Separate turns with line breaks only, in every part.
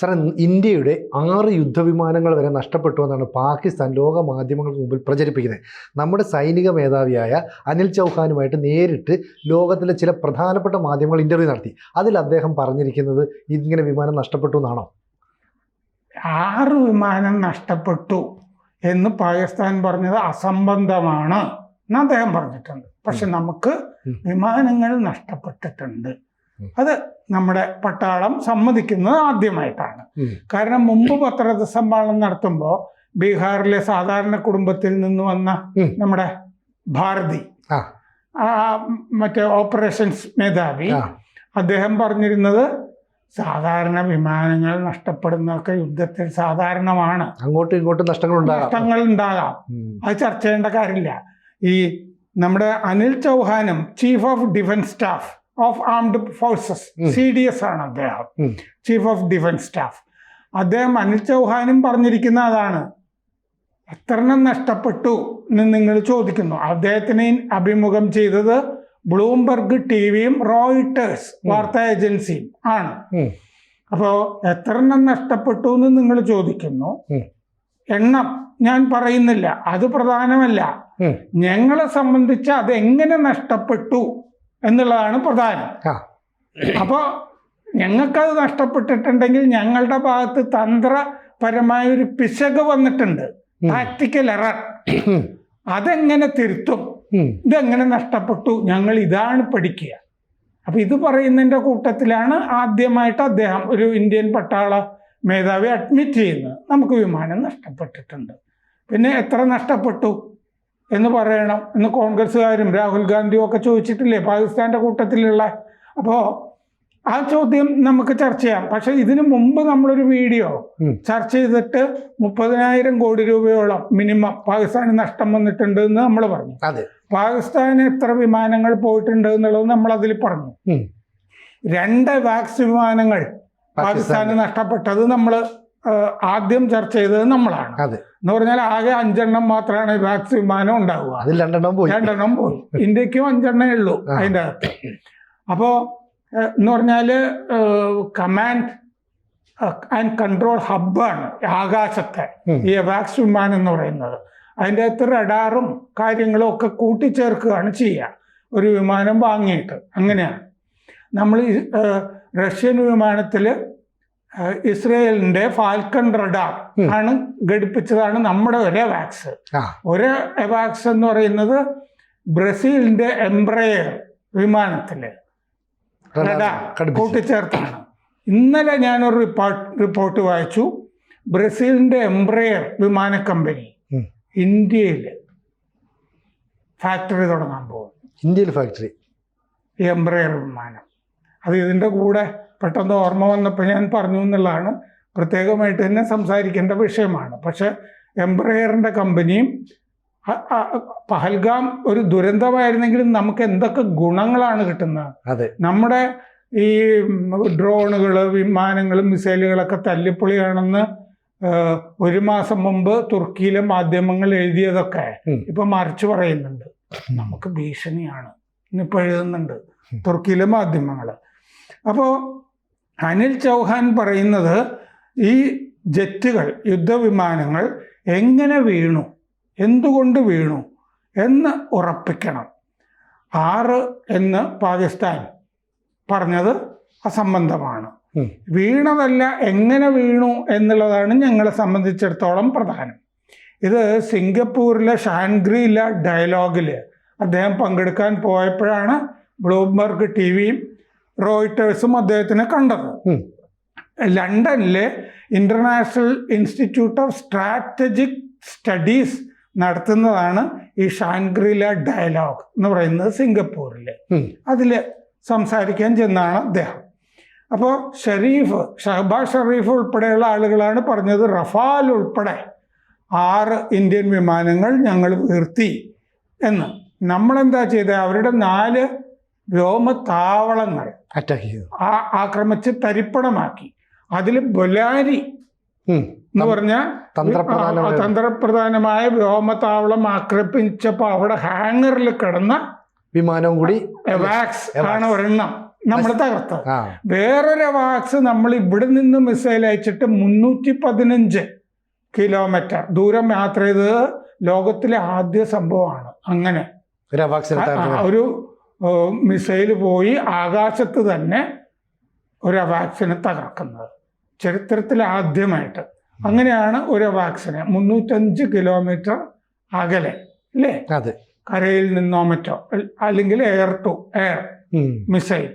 Sir ഇന്ത്യയുടെ ആറ് യുദ്ധവിമാനങ്ങൾ വരെ നഷ്ടപ്പെട്ടു എന്നാണ് പാകിസ്ഥാൻ ലോക മാധ്യമങ്ങൾക്ക് മുമ്പിൽ പ്രചരിപ്പിക്കുന്നത്. നമ്മുടെ സൈനിക മേധാവിയായ അനിൽ ചൗഹാനുമായിട്ട് നേരിട്ട് ലോകത്തിലെ ചില പ്രധാനപ്പെട്ട മാധ്യമങ്ങൾ ഇന്റർവ്യൂ നടത്തി. അതിൽ അദ്ദേഹം പറഞ്ഞിരിക്കുന്നത് ഇങ്ങനെ വിമാനം നഷ്ടപ്പെട്ടു എന്നാണോ?
ആറ് വിമാനം നഷ്ടപ്പെട്ടു എന്ന് പാകിസ്ഥാൻ പറഞ്ഞത് അസംബന്ധമാണ് എന്ന് അദ്ദേഹം പറഞ്ഞിട്ടുണ്ട്. പക്ഷെ നമുക്ക് വിമാനങ്ങൾ നഷ്ടപ്പെട്ടിട്ടുണ്ട്. അത് നമ്മുടെ പട്ടാളം സമ്മതിക്കുന്നത് ആദ്യമായിട്ടാണ്. കാരണം മുമ്പ് പത്രസമ്മേളനം നടത്തുമ്പോൾ ബീഹാറിലെ സാധാരണ കുടുംബത്തിൽ നിന്ന് വന്ന നമ്മുടെ ഭാരതി മറ്റേ ഓപ്പറേഷൻസ് മേധാവി അദ്ദേഹം പറഞ്ഞിരുന്നത് സാധാരണ വിമാനങ്ങൾ നഷ്ടപ്പെടുന്നതൊക്കെ യുദ്ധത്തിൽ സാധാരണമാണ്.
അങ്ങോട്ടും ഇങ്ങോട്ടും നഷ്ടങ്ങൾ
നഷ്ടങ്ങൾ ഉണ്ടാകാം. അത് ചർച്ച ചെയ്യേണ്ട കാര്യമില്ല. ഈ നമ്മുടെ Anil ചൗഹാനും chief of defence staff of armed forces. C D S ആണ് അദ്ദേഹം. ചീഫ് ഓഫ് ഡിഫൻസ് സ്റ്റാഫ് അദ്ദേഹം അനിൽ ചൗഹാനും പറഞ്ഞിരിക്കുന്ന അതാണ്. എത്രണ്ണം നഷ്ടപ്പെട്ടു എന്ന് നിങ്ങൾ ചോദിക്കുന്നു. അദ്ദേഹത്തിന് അഭിമുഖം ചെയ്തത് ബ്ലൂംബർഗ് ടി വിയും റോയിട്ടേഴ്സ് വാർത്താ ഏജൻസിയും ആണ്.
അപ്പോ
അപ്പോൾ എത്രണ്ണം നഷ്ടപ്പെട്ടു എന്ന് നിങ്ങൾ ചോദിക്കുന്നു. എണ്ണം ഞാൻ പറയുന്നില്ല. അത് പ്രധാനമല്ല. ഞങ്ങളെ സംബന്ധിച്ച് അത് എങ്ങനെ നഷ്ടപ്പെട്ടു? എന്നുള്ളതാണ് പ്രധാനം. അപ്പോൾ ഞങ്ങൾക്കത് നഷ്ടപ്പെട്ടിട്ടുണ്ടെങ്കിൽ ഞങ്ങളുടെ ഭാഗത്ത് തന്ത്രപരമായ ഒരു പിശക് വന്നിട്ടുണ്ട്.
Practical
tactical error. അതെങ്ങനെ തിരുത്തും. ഇതെങ്ങനെ നഷ്ടപ്പെട്ടു? ഞങ്ങൾ ഇതാണ് പഠിക്കുക. അപ്പൊ ഇത് പറയുന്നതിന്റെ കൂട്ടത്തിലാണ് ആദ്യമായിട്ട് അദ്ദേഹം ഒരു ഇന്ത്യൻ പട്ടാള മേധാവി അഡ്മിറ്റ് ചെയ്യുന്നത്. നമുക്ക് വിമാനം നഷ്ടപ്പെട്ടിട്ടുണ്ട്. പിന്നെ എത്ര നഷ്ടപ്പെട്ടു? എന്ന് പറയണം. എന്ന് കോൺഗ്രസ്സുകാരും രാഹുൽ ഗാന്ധിയും ഒക്കെ ചോദിച്ചിട്ടില്ലേ പാകിസ്ഥാന്റെ കൂട്ടത്തിലുള്ള? അപ്പോൾ ആ ചോദ്യം നമുക്ക് ചർച്ച ചെയ്യാം. പക്ഷെ ഇതിനു മുമ്പ് നമ്മളൊരു വീഡിയോ ചർച്ച ചെയ്തിട്ട് മുപ്പതിനായിരം കോടി രൂപയോളം മിനിമം പാകിസ്ഥാന് നഷ്ടം വന്നിട്ടുണ്ട് എന്ന് നമ്മൾ പറഞ്ഞു.
അതെ.
പാകിസ്ഥാന് എത്ര വിമാനങ്ങൾ പോയിട്ടുണ്ട് എന്നുള്ളത് നമ്മൾ അതിൽ പറഞ്ഞു. രണ്ട് വാക്സ് വിമാനങ്ങൾ പാകിസ്ഥാന്. നഷ്ടപ്പെട്ടത് നമ്മൾ ആദ്യം ചർച്ച ചെയ്തത് നമ്മളാണ്.
അതെ.
എന്ന് പറഞ്ഞാൽ ആകെ അഞ്ചെണ്ണം മാത്രമാണ് വാക്സ് വിമാനം ഉണ്ടാവുക.
അതിൽ രണ്ടെണ്ണം പോയി.
രണ്ടെണ്ണം പോയി. ഇന്ത്യക്കും അഞ്ചെണ്ണേ ഉള്ളൂ. അതിന്റെ അകത്ത്. അപ്പോ എന്ന് പറഞ്ഞാൽ കമാൻഡ് ആൻഡ് കൺട്രോൾ ഹബ്ബാണ് ആകാശത്തെ ഈ വാക്സ് വിമാനം എന്ന് പറയുന്നത്. അതിന്റെ അകത്ത് റഡാറും കാര്യങ്ങളും ഒക്കെ കൂട്ടിച്ചേർക്കുകയാണ് ചെയ്യുക. ഒരു വിമാനം വാങ്ങിയിട്ട്. അങ്ങനെയാണ്. നമ്മൾ റഷ്യൻ വിമാനത്തിൽ ഇസ്രയേലിന്റെ ഫാൽക്കൺ റഡാർ ആണ് ഘടിപ്പിച്ചതാണ് നമ്മുടെ ഒരേ വാക്സ്. ഒരു എവാക്സ് എന്ന് പറയുന്നത് ബ്രസീലിന്റെ എംബ്രയർ വിമാനത്തിൽ റഡാർ. കൂട്ടിച്ചേർത്താണ് ഇന്നലെ ഞാനൊരു റിപ്പോർട്ട് റിപ്പോർട്ട് വായിച്ചു. ബ്രസീലിന്റെ എംബ്രയർ വിമാന കമ്പനി ഇന്ത്യയിൽ ഫാക്ടറി തുടങ്ങാൻ പോകുന്നു.
ഇന്ത്യയിൽ ഫാക്ടറി.
എംബ്രയർ വിമാനം. അത് ഇതിന്റെ കൂടെ പെട്ടെന്ന് ഓർമ്മ വന്നപ്പോൾ ഞാൻ പറഞ്ഞു എന്നുള്ളതാണ്. പ്രത്യേകമായിട്ട് തന്നെ സംസാരിക്കേണ്ട വിഷയമാണ്. പക്ഷെ എംബ്രയറിന്റെ കമ്പനിയും പഹൽഗാം ഒരു ദുരന്തമായിരുന്നെങ്കിലും നമുക്ക് എന്തൊക്കെ ഗുണങ്ങളാണ് കിട്ടുന്നത്?
അതെ.
നമ്മുടെ ഈ ഡ്രോണുകൾ വിമാനങ്ങളും മിസൈലുകളൊക്കെ തല്ലിപ്പൊളിയാണെന്ന് ഒരു മാസം മുമ്പ് തുർക്കിയിലെ മാധ്യമങ്ങൾ എഴുതിയതൊക്കെ. ഇപ്പൊ മറിച്ചു പറയുന്നുണ്ട്. നമുക്ക് ഭീഷണിയാണ്. ഇന്നിപ്പോൾ എഴുതുന്നുണ്ട്. തുർക്കിയിലെ മാധ്യമങ്ങൾ. അപ്പോൾ അനിൽ ചൗഹാൻ പറയുന്നത് ഈ ജെറ്റുകൾ യുദ്ധവിമാനങ്ങൾ എങ്ങനെ വീണു? എന്തുകൊണ്ട് വീണു? എന്ന് ഉറപ്പിക്കണം. ആറ് എന്ന് പാകിസ്ഥാൻ പറഞ്ഞത് അസംബന്ധമാണ്. വീണതല്ല എങ്ങനെ വീണു എന്നുള്ളതാണ് ഞങ്ങളെ സംബന്ധിച്ചിടത്തോളം പ്രധാനം. ഇത് സിംഗപ്പൂരിലെ ഷാൻഗ്രീല ഡയലോഗിൽ അദ്ദേഹം പങ്കെടുക്കാൻ പോയപ്പോഴാണ് ബ്ലൂംബർഗ് ടി വിയും റോയിട്ടേഴ്സും അദ്ദേഹത്തിനെ കണ്ടത്. ലണ്ടനിലെ international institute of strategic studies നടത്തുന്നതാണ് ഈ ഷാൻഗ്രില ഡയലോഗ് എന്ന് പറയുന്നത് സിംഗപ്പൂരിൽ. അതിൽ സംസാരിക്കാൻ ചെന്നാണ് അദ്ദേഹം. അപ്പോൾ ഷെരീഫ് ഷഹബാസ് ഷെറീഫ് ഉൾപ്പെടെയുള്ള ആളുകളാണ് പറഞ്ഞത് റഫാൽ ഉൾപ്പെടെ ആറ് ഇന്ത്യൻ വിമാനങ്ങൾ ഞങ്ങൾ വീർത്തി എന്ന്. നമ്മളെന്താ ചെയ്തത് അവരുടെ നാല് വ്യോമത്താവളങ്ങൾ
അറ്റാക്ക് ചെയ്തു.
ആ- ആക്രമിച്ച് തരിപ്പണമാക്കി. അതിൽ ബൊലാരി. എന്ന് പറഞ്ഞാൽ
തന്ത്രപ്രധാനമായ-
വ്യോമത്താവളം ആക്രമിച്ചപ്പോൾ അവിടെ ഹാങ്ങറിൽ കിടന്ന
വിമാനവും കൂടി
എവാക്സ്
എവാക്സ്.
ആണ് ഒരെണ്ണം നമ്മൾ തകർത്തത്.
ആ.
വേറൊരു വാക്സ് നമ്മൾ ഇവിടെ നിന്ന് മിസൈൽ അയച്ചിട്ട് മുന്നൂറ്റി പതിനഞ്ച് കിലോമീറ്റർ ദൂരം യാത്ര ചെയ്തത് ലോകത്തിലെ ആദ്യ സംഭവമാണ്. അങ്ങനെ.
ഒരു
മിസൈൽ പോയി ആകാശത്ത് തന്നെ ഒരു വാക്സിനെ തകർക്കുന്നത്. ചരിത്രത്തിൽ ആദ്യമായിട്ട്. അങ്ങനെയാണ് ഒരു വാക്സിനെ മുന്നൂറ്റഞ്ച് കിലോമീറ്റർ അകലെ അല്ലേ?
അതെ.
കരയിൽ നിന്നോ മറ്റോ അല്ലെങ്കിൽ എയർ ടു എയർ മിസൈൽ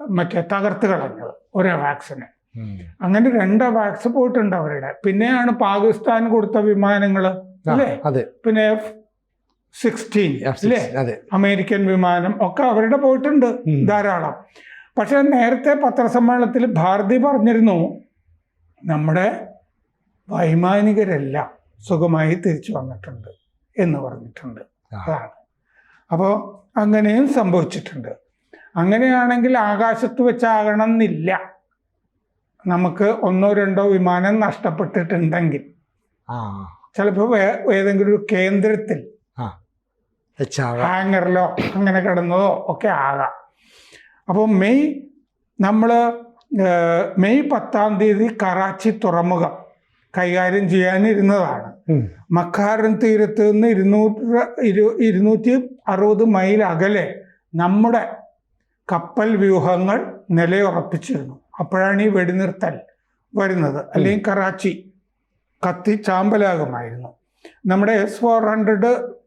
മറ്റേ തകർത്ത് കളഞ്ഞത് ഒരു വാക്സിനെ അങ്ങനെ രണ്ട് വാക്സ് പോയിട്ടുണ്ട് അവരുടെ. പിന്നെയാണ് പാകിസ്ഥാൻ കൊടുത്ത വിമാനങ്ങൾ അല്ലേ? പിന്നെ എഫ് സിക്സ്റ്റീൻ അല്ലേ
അതെ.
അമേരിക്കൻ വിമാനം ഒക്കെ അവരുടെ പോയിട്ടുണ്ട്. ധാരാളം. പക്ഷെ നേരത്തെ പത്രസമ്മേളനത്തിൽ ഭാരതി പറഞ്ഞിരുന്നു നമ്മുടെ വൈമാനികരെല്ലാം സുഖമായി തിരിച്ചു വന്നിട്ടുണ്ട് എന്ന് പറഞ്ഞിട്ടുണ്ട്. അതാണ്. അപ്പോൾ അങ്ങനെയും സംഭവിച്ചിട്ടുണ്ട്. അങ്ങനെയാണെങ്കിൽ ആകാശത്ത് വെച്ചാകണം എന്നില്ല നമുക്ക് ഒന്നോ രണ്ടോ വിമാനം നഷ്ടപ്പെട്ടിട്ടുണ്ടെങ്കിൽ. ചിലപ്പോൾ ഏതെങ്കിലും ഒരു കേന്ദ്രത്തിൽ ഹാങ്ങറിലോ അങ്ങനെ കിടന്നതോ ഒക്കെ ആകാം. അപ്പോൾ മെയ് നമ്മൾ മെയ് പത്താം തീയതി കറാച്ചി തുറമുഖം കൈകാര്യം ചെയ്യാനിരുന്നതാണ്. മക്കാരൻ തീരത്ത് നിന്ന് ഇരുന്നൂറ് ഇരു ഇരുന്നൂറ്റി അറുപത് മൈൽ അകലെ നമ്മുടെ കപ്പൽ വ്യൂഹങ്ങൾ നിലയുറപ്പിച്ചിരുന്നു. അപ്പോഴാണ് ഈ വെടിനിർത്തൽ വരുന്നത്. അല്ലെങ്കിൽ കറാച്ചി കത്തി ചാമ്പലാകുമായിരുന്നു. നമ്മുടെ എസ് ഫോർ ഹൺഡ്രഡ്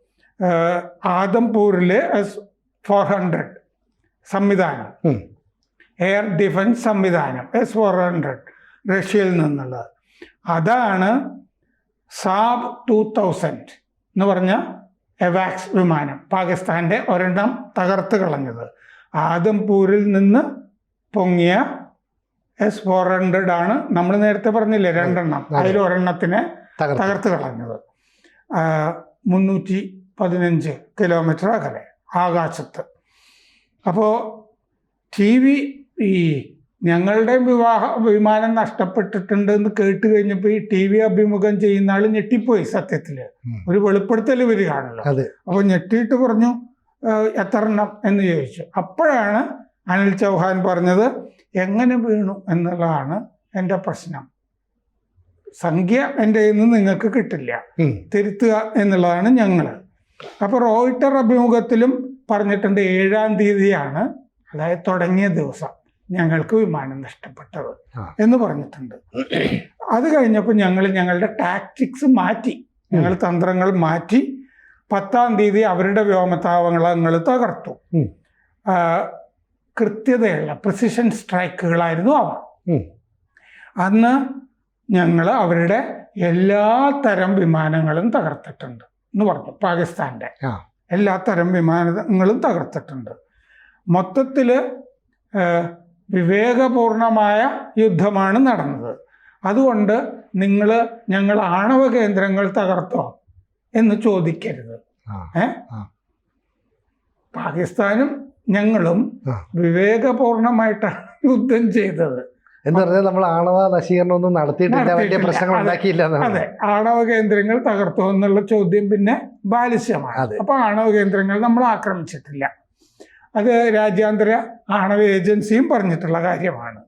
ആദംപൂരിലെ എസ് ഫോർ ഹൺഡ്രഡ് സംവിധാനം. എയർ ഡിഫൻസ് സംവിധാനം എസ് ഫോർ ഹൺഡ്രഡ് റഷ്യയിൽ നിന്നുള്ളത്. അതാണ് സാബ് ടു തൗസൻഡ് എന്ന് പറഞ്ഞ എവാക്സ് വിമാനം പാകിസ്ഥാന്റെ ഒരെണ്ണം തകർത്ത് കളഞ്ഞത്. ആദംപൂരിൽ നിന്ന് പൊങ്ങിയ എസ് ഫോർ ഹൺഡ്രഡ് ആണ് നമ്മൾ നേരത്തെ പറഞ്ഞില്ലേ രണ്ടെണ്ണം.
അതെ.
അതിൽ ഒരെണ്ണത്തിനെ
തകർത്ത്
കളഞ്ഞത്. മുന്നൂറ്റി പതിനഞ്ച് കിലോമീറ്റർ അകലെ ആകാശത്ത്. അപ്പോൾ ടി വി ഈ ഞങ്ങളുടെ വിവാഹ വിമാനം നഷ്ടപ്പെട്ടിട്ടുണ്ട് എന്ന് കേട്ട് കഴിഞ്ഞപ്പോൾ ഈ ടി വി അഭിമുഖം ചെയ്യുന്ന ആൾ ഞെട്ടിപ്പോയി സത്യത്തിൽ ഒരു വെളിപ്പെടുത്തൽ വരികയാണല്ലോ അപ്പോൾ ഞെട്ടിയിട്ട് പറഞ്ഞു "ഏഹ്, എത്ര എണ്ണം എന്ന് ചോദിച്ചു. അപ്പോഴാണ് അനിൽ ചൗഹാൻ പറഞ്ഞത് എങ്ങനെ വീണു എന്നുള്ളതാണ് എന്റെ പ്രശ്നം. സംഖ്യ എന്റെ നിന്ന് നിങ്ങൾക്ക് കിട്ടില്ല. തിരുത്തുക എന്നുള്ളതാണ് ഞങ്ങൾ അപ്പോൾ റോയിട്ടർ അഭിമുഖത്തിലും പറഞ്ഞിട്ടുണ്ട് ഏഴാം തീയതിയാണ് അതായത് തുടങ്ങിയ ദിവസം ഞങ്ങൾക്ക് വിമാനം നഷ്ടപ്പെട്ടത് എന്ന് പറഞ്ഞിട്ടുണ്ട്. അത് കഴിഞ്ഞപ്പോൾ ഞങ്ങൾ ഞങ്ങളുടെ ടാക്ടിക്സ് മാറ്റി ഞങ്ങൾ തന്ത്രങ്ങൾ മാറ്റി പത്താം തീയതി അവരുടെ വ്യോമതാവളങ്ങൾ തകർത്തു. കൃത്യതയുള്ള പ്രിസിഷൻ സ്ട്രൈക്കുകളായിരുന്നു അവ. അന്ന് ഞങ്ങൾ അവരുടെ എല്ലാ തരം വിമാനങ്ങളും തകർത്തിട്ടുണ്ട്. എന്ന് പറഞ്ഞു പാകിസ്ഥാന്റെ.
എല്ലാത്തരം
എല്ലാ തരം വിമാനങ്ങളും തകർത്തിട്ടുണ്ട്. മൊത്തത്തിൽ വിവേകപൂർണമായ യുദ്ധമാണ് നടന്നത്. അതുകൊണ്ട് നിങ്ങൾ ഞങ്ങൾ ആണവ കേന്ദ്രങ്ങൾ തകർത്തോ എന്ന് ചോദിക്കരുത്. ഏ? പാകിസ്ഥാനും ഞങ്ങളും. വിവേകപൂർണമായിട്ടാണ് യുദ്ധം ചെയ്തത്.
എന്ന് പറഞ്ഞാൽ നമ്മൾ ആണവ നശീകരണം ഒന്നും നടത്തിയിട്ടില്ല. വലിയ പ്രശ്നങ്ങൾ. ഉണ്ടാക്കിയില്ല
അതെ. ആണവ കേന്ദ്രങ്ങൾ തകർത്തു എന്നുള്ള ചോദ്യം പിന്നെ ബാലിശ്യമാണ്. അപ്പൊ ആണവ കേന്ദ്രങ്ങൾ നമ്മൾ ആക്രമിച്ചിട്ടില്ല. അത് രാജ്യാന്തര ആണവ ഏജൻസിയും പറഞ്ഞിട്ടുള്ള കാര്യമാണ്.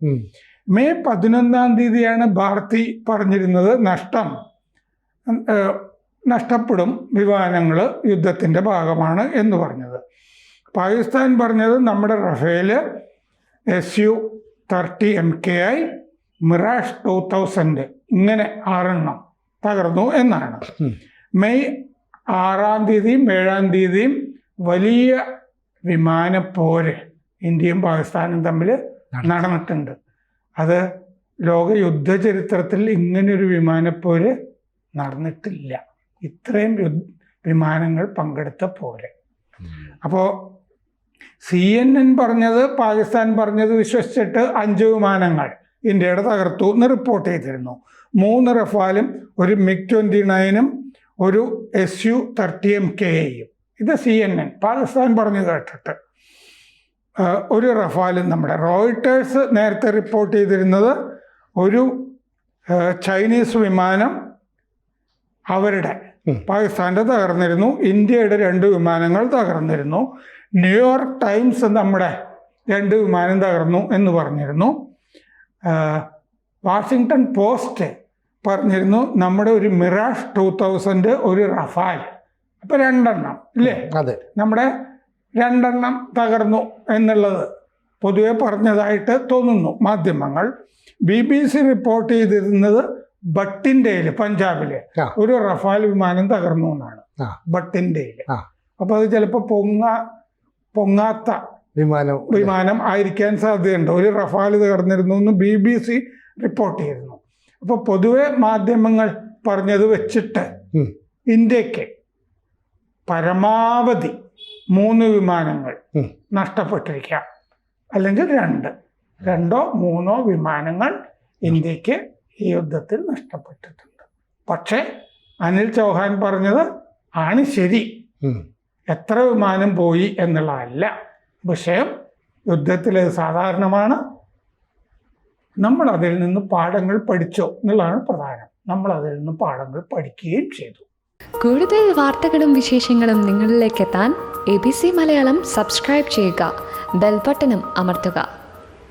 മെയ് പതിനൊന്നാം തീയതിയാണ് ഭാരതി പറഞ്ഞിരുന്നത് നഷ്ടം. നഷ്ടപ്പെടും വിമാനങ്ങൾ യുദ്ധത്തിന്റെ ഭാഗമാണ് എന്ന് പറഞ്ഞത്. പാകിസ്ഥാൻ പറഞ്ഞത് നമ്മുടെ Rafale S U thirty M K I Mirage two thousand ഇങ്ങനെ ആറെണ്ണം തകർന്നു എന്നാണ്. മെയ് ആറാം തീയതിയും ഏഴാം തീയതിയും വലിയ വിമാന പോര് ഇന്ത്യയും പാകിസ്ഥാനും തമ്മിൽ നടന്നിട്ടുണ്ട്. അത് ലോക യുദ്ധ ചരിത്രത്തിൽ ഇങ്ങനൊരു വിമാനപ്പോര് നടന്നിട്ടില്ല. ഇത്രയും വിമാനങ്ങൾ പങ്കെടുത്ത പോര്. അപ്പോൾ സി എൻ എൻ പറഞ്ഞത് പാകിസ്ഥാൻ പറഞ്ഞത് വിശ്വസിച്ചിട്ട് അഞ്ച് വിമാനങ്ങൾ ഇന്ത്യയുടെ തകർത്തു എന്ന് റിപ്പോർട്ട് ചെയ്തിരുന്നു. മൂന്ന് റഫാലും ഒരു മിഗ് ട്വന്റി നയനും ഒരു S U thirty M K എയും. ഇത് സി എൻ എൻ പാകിസ്ഥാൻ പറഞ്ഞു കേട്ടിട്ട്. ഒരു റഫാലും നമ്മുടെ റോയിട്ടേഴ്സ് നേരത്തെ റിപ്പോർട്ട് ചെയ്തിരുന്നത് ഒരു ചൈനീസ് വിമാനം അവരുടെ. പാകിസ്ഥാന്റെ തകർന്നിരുന്നു. ഇന്ത്യയുടെ രണ്ട് വിമാനങ്ങൾ തകർന്നിരുന്നു. ന്യൂയോർക്ക് ടൈംസ് നമ്മുടെ രണ്ട് വിമാനം തകർന്നു എന്ന് പറഞ്ഞിരുന്നു. വാഷിങ്ടൺ പോസ്റ്റ് പറഞ്ഞിരുന്നു നമ്മുടെ ഒരു മിറാഷ് ടൂ തൗസൻഡ് ഒരു റഫാൽ. അപ്പം രണ്ടെണ്ണം ഇല്ലേ?
അതെ.
നമ്മുടെ രണ്ടെണ്ണം തകർന്നു എന്നുള്ളത് പൊതുവെ പറഞ്ഞതായിട്ട് തോന്നുന്നു മാധ്യമങ്ങൾ. ബി ബി സി റിപ്പോർട്ട് ചെയ്തിരുന്നത് ബട്ടിൻഡയിൽ പഞ്ചാബിലെ ഒരു റഫാൽ വിമാനം തകർന്നു എന്നാണ്. ബട്ടിൻഡയിൽ
ആ.
അപ്പോൾ അത് ചിലപ്പോ പൊങ്ങ പൊങ്ങാത്ത
വിമാനം
വിമാനം ആയിരിക്കാൻ സാധ്യതയുണ്ട് ഒരു റഫാൽ തകർന്നിരുന്നു എന്ന് ബി ബി സി റിപ്പോർട്ട് ചെയ്തിരുന്നു അപ്പോൾ പൊതുവെ മാധ്യമങ്ങൾ പറഞ്ഞത് വെച്ചിട്ട്. ഇന്ത്യയ്ക്ക് പരമാവധി മൂന്ന് വിമാനങ്ങൾ. നഷ്ടപ്പെട്ടിരിക്കാം അല്ലെങ്കിൽ രണ്ട് രണ്ടോ മൂന്നോ വിമാനങ്ങൾ ഇന്ത്യയ്ക്ക് ഈ യുദ്ധത്തിൽ നഷ്ടപ്പെട്ടിട്ടുണ്ട്. പക്ഷേ അനിൽ ചൗഹാൻ പറഞ്ഞത് ആണ് ശരി. എത്ര വിമാനം പോയി എന്നുള്ളതല്ല. വിഷയം യുദ്ധത്തിൽ സാധാരണമാണ്? നമ്മൾ അതിൽ നിന്ന് പാഠങ്ങൾ പഠിച്ചോ എന്നുള്ളതാണ് പ്രധാനം. നമ്മൾ അതിൽ നിന്ന് പാഠങ്ങൾ പഠിക്കുകയും ചെയ്തു.
കൂടുതൽ വാർത്തകളും വിശേഷങ്ങളും നിങ്ങളിലേക്ക് എത്താൻ A B C Malayalam subscribe ചെയ്യുക. ബെൽബട്ടനും അമർത്തുക.